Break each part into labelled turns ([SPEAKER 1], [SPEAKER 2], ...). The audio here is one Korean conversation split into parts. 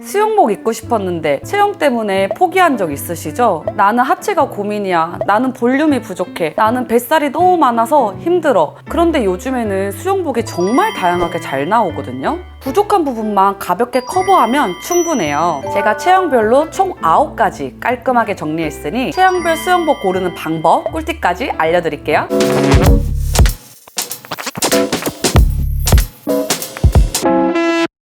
[SPEAKER 1] 수영복 입고 싶었는데 체형 때문에 포기한 적 있으시죠? 나는 하체가 고민이야. 나는 볼륨이 부족해. 나는 뱃살이 너무 많아서 힘들어. 그런데 요즘에는 수영복이 정말 다양하게 잘 나오거든요. 부족한 부분만 가볍게 커버하면 충분해요. 제가 체형별로 총 9가지 깔끔하게 정리했으니 체형별 수영복 고르는 방법, 꿀팁까지 알려드릴게요.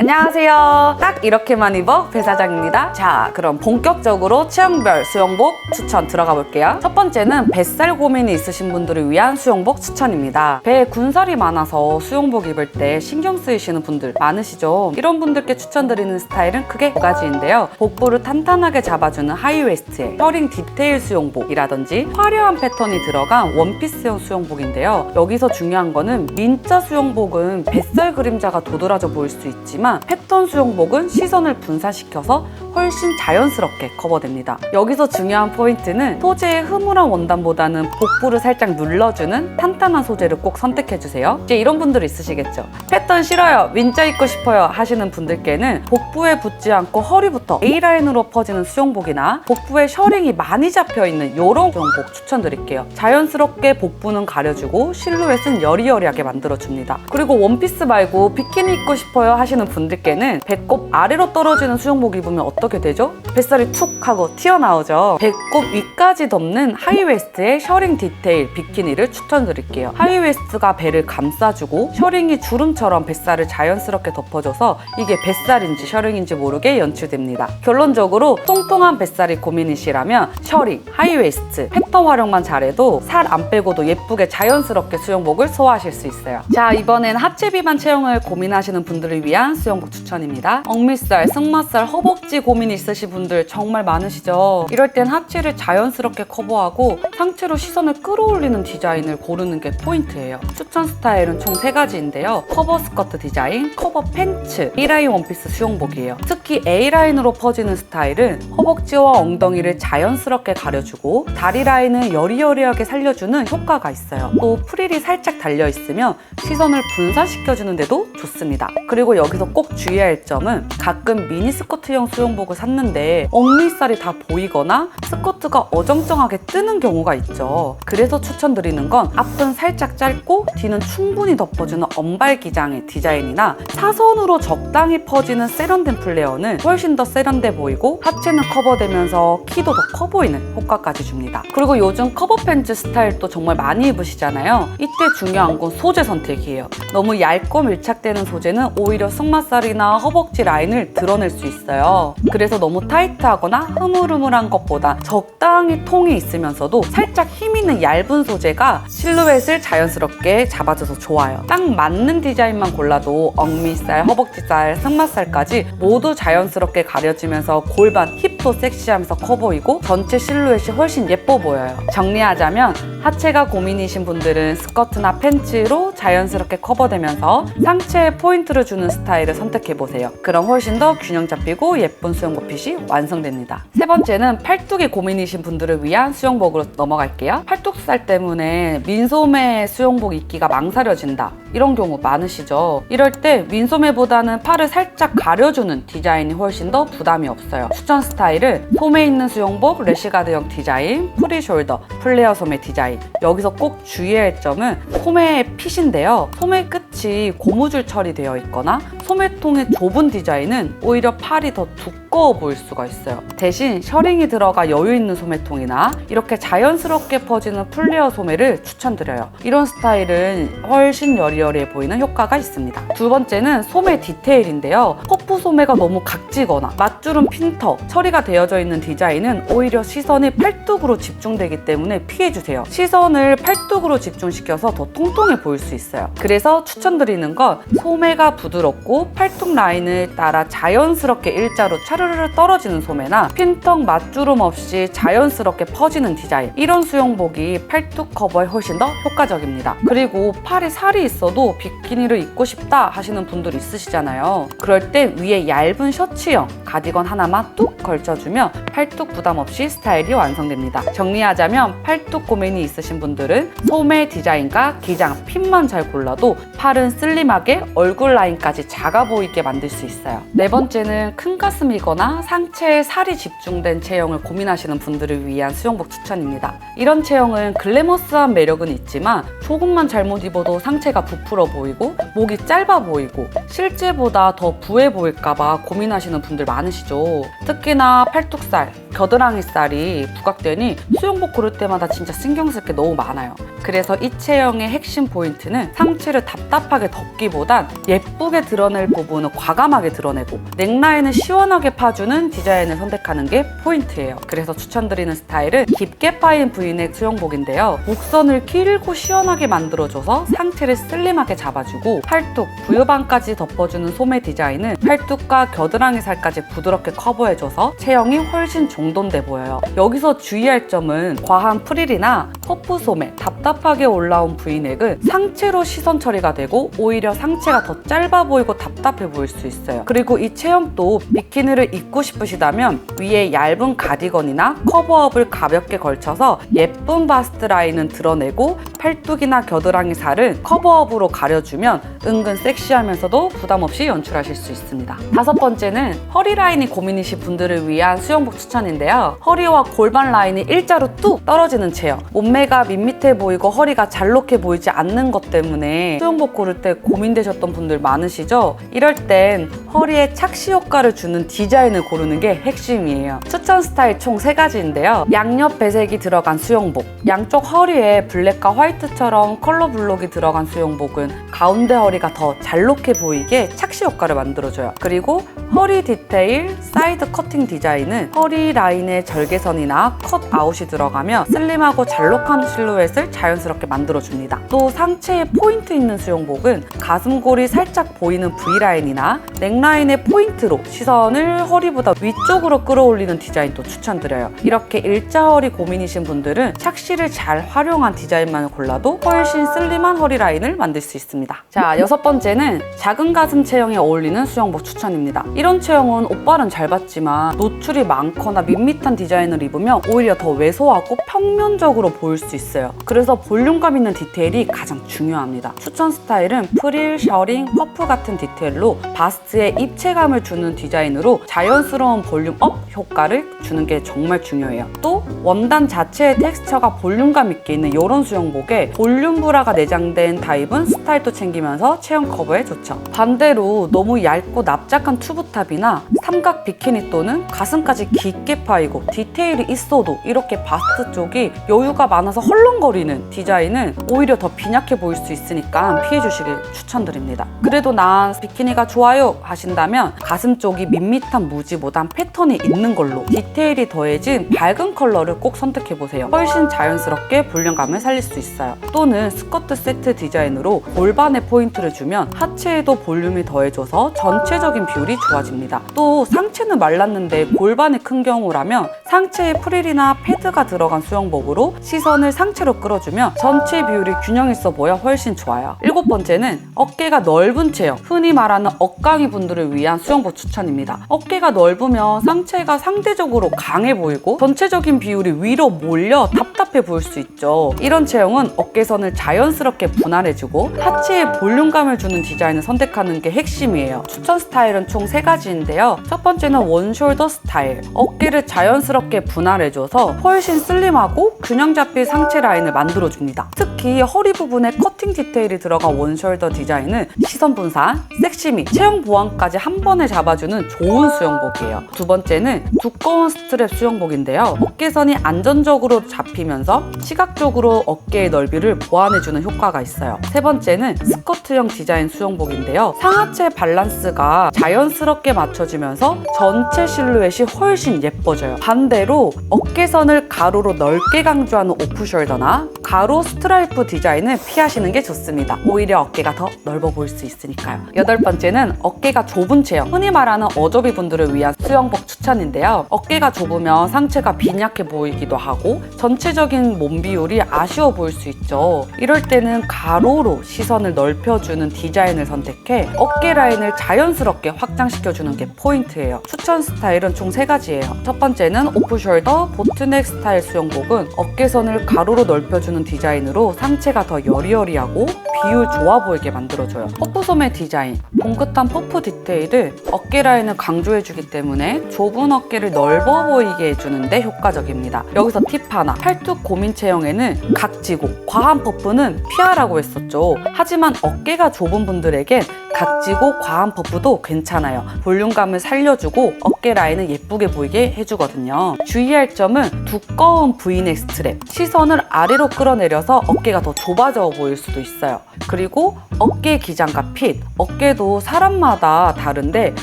[SPEAKER 1] 안녕하세요. 딱 이렇게만 입어 배 사장입니다. 자, 그럼 본격적으로 체형별 수영복 추천 들어가 볼게요. 첫 번째는 뱃살 고민이 있으신 분들을 위한 수영복 추천입니다. 배에 군살이 많아서 수영복 입을 때 신경 쓰이시는 분들 많으시죠? 이런 분들께 추천드리는 스타일은 크게 두 가지인데요. 복부를 탄탄하게 잡아주는 하이웨스트의 셔링 디테일 수영복이라든지 화려한 패턴이 들어간 원피스형 수영복인데요. 여기서 중요한 거는 민자 수영복은 뱃살 그림자가 도드라져 보일 수 있지만 패턴 수영복은 시선을 분산시켜서 훨씬 자연스럽게 커버됩니다. 여기서 중요한 포인트는 소재의 흐물한 원단보다는 복부를 살짝 눌러주는 탄탄한 소재를 꼭 선택해주세요. 이제 이런 분들 있으시겠죠? 패턴 싫어요, 민자 입고 싶어요 하시는 분들께는 복부에 붙지 않고 허리부터 A라인으로 퍼지는 수영복이나 복부에 셔링이 많이 잡혀있는 이런 수영복 추천드릴게요. 자연스럽게 복부는 가려주고 실루엣은 여리여리하게 만들어줍니다. 그리고 원피스 말고 비키니 입고 싶어요 하시는 분 들께는 배꼽 아래로 떨어지는 수영복 입으면 어떻게 되죠? 뱃살이 툭 하고 튀어나오죠. 배꼽 위까지 덮는 하이웨스트의 셔링 디테일 비키니를 추천드릴게요. 하이웨스트가 배를 감싸주고 셔링이 주름처럼 뱃살을 자연스럽게 덮어줘서 이게 뱃살인지 셔링인지 모르게 연출됩니다. 결론적으로 통통한 뱃살이 고민이시라면 셔링, 하이웨스트, 패턴 활용만 잘해도 살 안 빼고도 예쁘게 자연스럽게 수영복을 소화하실 수 있어요. 자 이번엔 하체 비만 체형을 고민하시는 분들을 위한 수영 복 추천입니다. 억밀살, 승마살, 허벅지 고민 있으신 분들 정말 많으시죠? 이럴 땐 하체를 자연스럽게 커버하고 상체로 시선을 끌어올리는 디자인을 고르는 게 포인트예요. 추천 스타일은 총 세가지인데요 커버 스커트 디자인, 커버 팬츠, A라인 원피스 수영복이에요. 특히 A라인으로 퍼지는 스타일은 허벅지와 엉덩이를 자연스럽게 가려주고 다리 라인을 여리여리하게 살려주는 효과가 있어요. 또 프릴이 살짝 달려있으면 시선을 분산시켜주는데도 좋습니다. 그리고 여기서 꼭 주의할 점은 가끔 미니스커트형 수영복을 샀는데 억미살이 다 보이거나 스커트가 어정쩡하게 뜨는 경우가 있죠. 그래서 추천드리는 건 앞은 살짝 짧고 뒤는 충분히 덮어주는 언발 기장의 디자인이나 사선으로 적당히 퍼지는 세련된 플레어는 훨씬 더 세련돼 보이고 하체는 커버되면서 키도 더 커 보이는 효과까지 줍니다. 그리고 요즘 커버 팬츠 스타일도 정말 많이 입으시잖아요. 이때 중요한 건 소재 선택이에요. 너무 얇고 밀착되는 소재는 오히려 승마 살이나 허벅지 라인을 드러낼 수 있어요. 그래서 너무 타이트하거나 흐물흐물한 것보다 적당히 통이 있으면서도 살짝 힘 있는 얇은 소재가 실루엣을 자연스럽게 잡아줘서 좋아요. 딱 맞는 디자인만 골라도 억미살, 허벅지살, 승마살까지 모두 자연스럽게 가려지면서 골반, 힙도 섹시하면서 커 보이고 전체 실루엣이 훨씬 예뻐 보여요. 정리하자면 하체가 고민이신 분들은 스커트나 팬츠로 자연스럽게 커버되면서 상체에 포인트를 주는 스타일 을 선택해보세요. 그럼 훨씬 더 균형 잡히고 예쁜 수영복 핏이 완성됩니다. 세 번째는 팔뚝이 고민이신 분들을 위한 수영복으로 넘어갈게요. 팔뚝살 때문에 민소매 수영복 입기가 망설여진다. 이런 경우 많으시죠? 이럴 때 민소매보다는 팔을 살짝 가려주는 디자인이 훨씬 더 부담이 없어요. 추천 스타일은 소매 있는 수영복, 래시가드형 디자인, 프리숄더, 플레어 소매 디자인. 여기서 꼭 주의할 점은 소매의 핏인데요. 소매 끝이 고무줄 처리되어 있거나 소매 통의 좁은 디자인은 오히려 팔이 더 두 꺼워 보일 수가 있어요. 대신 셔링이 들어가 여유 있는 소매통이나 이렇게 자연스럽게 퍼지는 플레어 소매를 추천드려요. 이런 스타일은 훨씬 여리여리해 보이는 효과가 있습니다. 두 번째는 소매 디테일인데요. 퍼프 소매가 너무 각지거나 맞주름 핀터 처리가 되어져 있는 디자인은 오히려 시선이 팔뚝으로 집중되기 때문에 피해주세요. 시선을 팔뚝으로 집중시켜서 더 통통해 보일 수 있어요. 그래서 추천드리는 건 소매가 부드럽고 팔뚝 라인을 따라 자연스럽게 일자로 차 르르 떨어지는 소매나 핀턱 맞주름 없이 자연스럽게 퍼지는 디자인 이런 수영복이 팔뚝 커버에 훨씬 더 효과적입니다. 그리고 팔에 살이 있어도 비키니를 입고 싶다 하시는 분들 있으시잖아요. 그럴 때 위에 얇은 셔츠형 가디건 하나만 뚝 걸쳐주면 팔뚝 부담 없이 스타일이 완성됩니다. 정리하자면 팔뚝 고민이 있으신 분들은 소매 디자인과 기장, 핀만 잘 골라도 팔은 슬림하게 얼굴 라인까지 작아 보이게 만들 수 있어요. 네 번째는 큰 가슴이거나 상체에 살이 집중된 체형을 고민하시는 분들을 위한 수영복 추천입니다. 이런 체형은 글래머스한 매력은 있지만 조금만 잘못 입어도 상체가 부풀어 보이고 목이 짧아 보이고 실제보다 더 부해 보일까봐 고민하시는 분들 많으시죠. 특히나 팔뚝살, 겨드랑이살이 부각되니 수영복 고를 때마다 진짜 신경 쓸 게 너무 많아요. 그래서 이 체형의 핵심 포인트는 상체를 답답하게 덮기보단 예쁘게 드러낼 부분을 과감하게 드러내고 넥라인을 시원하게 파주는 디자인을 선택하는 게 포인트예요. 그래서 추천드리는 스타일은 깊게 파인 V넥 수영복인데요. 목선을 길고 시원하게 만들어줘서 상체를 슬림하게 잡아주고 팔뚝, 부유방까지 덮어주는 소매 디자인은 팔뚝과 겨드랑이 살까지 부드럽게 커버해줘서 체형이 훨씬 정돈돼 보여요. 여기서 주의할 점은 과한 프릴이나 퍼프 소매, 답답하게 올라온 V넥은 상체로 시선 처리가 되고 오히려 상체가 더 짧아 보이고 답답해 보일 수 있어요. 그리고 이 체형도 비키니를 입고 싶으시다면 위에 얇은 가디건이나 커버업을 가볍게 걸쳐서 예쁜 바스트 라인은 드러내고 팔뚝이나 겨드랑이 살은 커버업으로 가려주면 은근 섹시하면서도 부담 없이 연출하실 수 있습니다. 다섯 번째는 허리 라인이 고민이신 분들을 위한 수영복 추천 인데요. 허리와 골반 라인이 일자로 뚝 떨어지는 체형. 몸매가 밋밋해 보이고 허리가 잘록해 보이지 않는 것 때문에 수영복 고를 때 고민되셨던 분들 많으시죠? 이럴 땐 허리에 착시 효과를 주는 디자인을 고르는 게 핵심이에요. 추천 스타일 총 세 가지인데요 양옆 배색이 들어간 수영복, 양쪽 허리에 블랙과 화이트처럼 컬러 블록이 들어간 수영복은 가운데 허리가 더 잘록해 보이게 착시 효과를 만들어줘요. 그리고 허리 디테일, 사이드 커팅 디자인은 허리 라인에 절개선이나 컷 아웃이 들어가며 슬림하고 잘록한 실루엣을 자연스럽게 만들어줍니다. 또 상체에 포인트 있는 수영복은 가슴골이 살짝 보이는 V라인이나 넥라인의 포인트로 시선을 허리보다 위쪽으로 끌어올리는 디자인도 추천드려요. 이렇게 일자허리 고민이신 분들은 착시를 잘 활용한 디자인만을 골라도 훨씬 슬림한 허리 라인을 만들 수 있습니다. 자, 여섯 번째는 작은 가슴 체형에 어울리는 수영복 추천입니다. 이런 체형은 옷발은 잘 받지만 노출이 많거나 밋밋한 디자인을 입으면 오히려 더 왜소하고 평면적으로 보일 수 있어요. 그래서 볼륨감 있는 디테일이 가장 중요합니다. 추천 스타일은 프릴, 셔링, 퍼프 같은 디테일로 바스트에 입체감을 주는 디자인으로 자연스러운 볼륨 업 효과를 주는 게 정말 중요해요. 또 원단 자체의 텍스처가 볼륨감 있게 있는 이런 수영복에 볼륨 브라가 내장된 타입은 스타일도 챙기면서 체형 커버에 좋죠. 반대로 너무 얇고 납작한 투브탑이나 삼각 비키니 또는 가슴까지 깊게 파이고 디테일이 있어도 이렇게 바스트 쪽이 여유가 많아서 헐렁거리는 디자인은 오히려 더 빈약해 보일 수 있으니까 피해주시길 추천드립니다. 그래도 난 비키니가 좋아요 하신다면 가슴 쪽이 밋밋한 무지보단 패턴이 있는 걸로 디테일이 더해진 밝은 컬러를 꼭 선택해보세요. 훨씬 자연스럽게 볼륨감을 살릴 수 있어요. 또는 스커트 세트 디자인으로 골반에 포인트를 주면 하체에도 볼륨이 더해져서 전체적인 비율이 좋아집니다. 또 상체는 말랐는데 골반이 큰 경우 라면 상체에 프릴이나 패드가 들어간 수영복으로 시선을 상체로 끌어주면 전체 비율이 균형 있어 보여 훨씬 좋아요. 일곱 번째는 어깨가 넓은 체형, 흔히 말하는 억강이 분들을 위한 수영복 추천입니다. 어깨가 넓으면 상체가 상대적으로 강해 보이고 전체적인 비율이 위로 몰려 답답해 보일 수 있죠. 이런 체형은 어깨선을 자연스럽게 분할해주고 하체에 볼륨감을 주는 디자인을 선택하는 게 핵심이에요. 추천 스타일은 총 세 가지인데요. 첫 번째는 원숄더 스타일. 어깨 를 자연스럽게 분할해줘서 훨씬 슬림하고 균형 잡힌 상체 라인을 만들어줍니다. 특히 허리 부분에 커팅 디테일이 들어간 원숄더 디자인은 시선 분산, 섹시미, 체형 보완까지 한 번에 잡아주는 좋은 수영복이에요. 두 번째는 두꺼운 스트랩 수영복인데요. 어깨선이 안전적으로 잡히면서 시각적으로 어깨의 넓이를 보완해주는 효과가 있어요. 세 번째는 스커트형 디자인 수영복인데요. 상하체 밸런스가 자연스럽게 맞춰지면서 전체 실루엣이 훨씬 예뻐져요. 반대로 어깨선을 가로로 넓게 강조하는 오프숄더나 가로 스트라이프 디자인은 피하시는 게 좋습니다. 오히려 어깨가 더 넓어 보일 수 있으니까요. 여덟 번째는 어깨가 좁은 체형, 흔히 말하는 어저비 분들을 위한 수영복 추천인데요. 어깨가 좁으면 상체가 빈약해 보이기도 하고 전체적인 몸 비율이 아쉬워 보일 수 있죠. 이럴 때는 가로로 시선을 넓혀주는 디자인을 선택해 어깨 라인을 자연스럽게 확장시켜주는 게 포인트예요. 추천 스타일은 총 세 가지예요. 첫 번째는 오프숄더 보트넥 스타일 수영복은 어깨선을 가로로 넓혀주는 디자인으로 상체가 더 여리여리하고 비율 좋아 보이게 만들어줘요. 퍼프 소매 디자인, 봉긋한 퍼프 디테일을 어깨 라인을 강조해주기 때문에 좁은 어깨를 넓어 보이게 해주는데 효과적입니다. 여기서 팁 하나, 팔뚝 고민 체형에는 각지고 과한 퍼프는 피하라고 했었죠. 하지만 어깨가 좁은 분들에겐 각지고 과한 퍼프도 괜찮아요. 볼륨감을 살려주고 어깨 라인을 예쁘게 보이게 해주거든요. 주의할 점은 두꺼운 브이넥 스트랩. 시선을 아래로 끌어내려서 어깨 가 더 좁아져 보일 수도 있어요. 그리고 어깨 기장과 핏. 어깨도 사람마다 다른데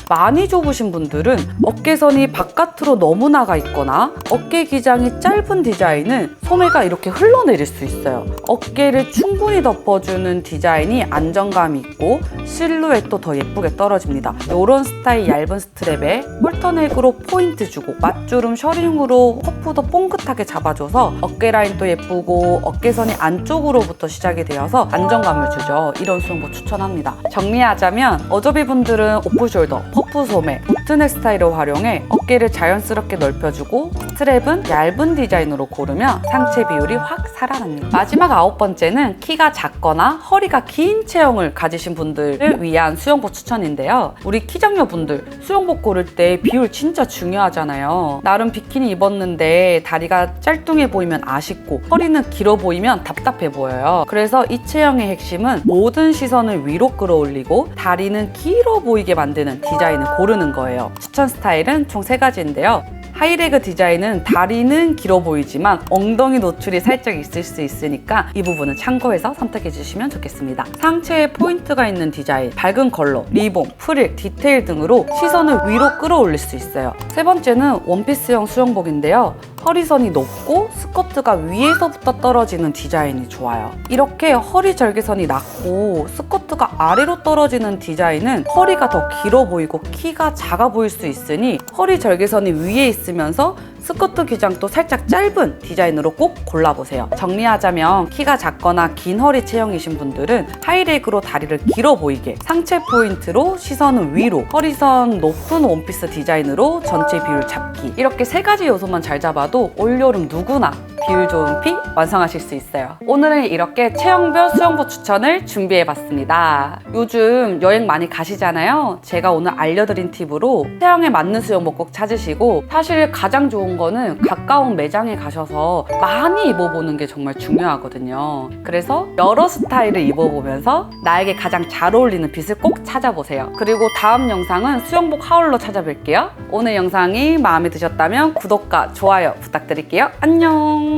[SPEAKER 1] 많이 좁으신 분들은 어깨선이 바깥으로 너무 나가 있거나 어깨 기장이 짧은 디자인은 소매가 이렇게 흘러내릴 수 있어요. 어깨를 충분히 덮어주는 디자인이 안정감이 있고 실루엣도 더 예쁘게 떨어집니다. 이런 스타일 얇은 스트랩에 홀터넥으로 포인트 주고 맞주름 셔링으로 퍼프도 뽕긋하게 잡아줘서 어깨 라인도 예쁘고 어깨선이 안쪽으로부터 시작이 되어서 안정감을 주죠. 이런 수영복 추천합니다. 정리하자면 어저비 분들은 오프숄더, 퍼프 소매, 보트넥 스타일을 활용해 어깨를 자연스럽게 넓혀주고 스트랩은 얇은 디자인으로 고르면 상체 비율이 확 살아납니다. 마지막 아홉 번째는 키가 작거나 허리가 긴 체형을 가지신 분들을 위한 수영복 추천인데요. 우리 키장녀 분들 수영복 고를 때 비율 진짜 중요하잖아요. 나름 비키니 입었는데 다리가 짤뚱해 보이면 아쉽고 허리는 길어 보이면 답답해 보여요. 그래서 이 체형의 핵심은 모든 시선을 위로 끌어올리고 다리는 길어 보이게 만드는 디자인을 고르는 거예요. 추천 스타일은 총 세 가지인데요. 하이레그 디자인은 다리는 길어 보이지만 엉덩이 노출이 살짝 있을 수 있으니까 이 부분은 참고해서 선택해 주시면 좋겠습니다. 상체에 포인트가 있는 디자인, 밝은 컬러, 리본, 프릴, 디테일 등으로 시선을 위로 끌어올릴 수 있어요. 세 번째는 원피스형 수영복인데요. 허리선이 높고 스커트가 위에서부터 떨어지는 디자인이 좋아요. 이렇게 허리 절개선이 낮고 스커트가 아래로 떨어지는 디자인은 허리가 더 길어 보이고 키가 작아 보일 수 있으니 허리 절개선이 위에 있으면서 스커트 기장도 살짝 짧은 디자인으로 꼭 골라보세요. 정리하자면 키가 작거나 긴 허리 체형이신 분들은 하이레그로 다리를 길어 보이게 상체 포인트로 시선은 위로 허리선 높은 원피스 디자인으로 전체 비율 잡기 이렇게 세 가지 요소만 잘 잡아도 올여름 누구나 비율 좋은 피 완성하실 수 있어요. 오늘은 이렇게 체형별 수영복 추천을 준비해봤습니다. 요즘 여행 많이 가시잖아요. 제가 오늘 알려드린 팁으로 체형에 맞는 수영복 꼭 찾으시고 사실 가장 좋은 거는 가까운 매장에 가셔서 많이 입어보는 게 정말 중요하거든요. 그래서 여러 스타일을 입어보면서 나에게 가장 잘 어울리는 핏을 꼭 찾아보세요. 그리고 다음 영상은 수영복 하울로 찾아뵐게요. 오늘 영상이 마음에 드셨다면 구독과 좋아요 부탁드릴게요. 안녕!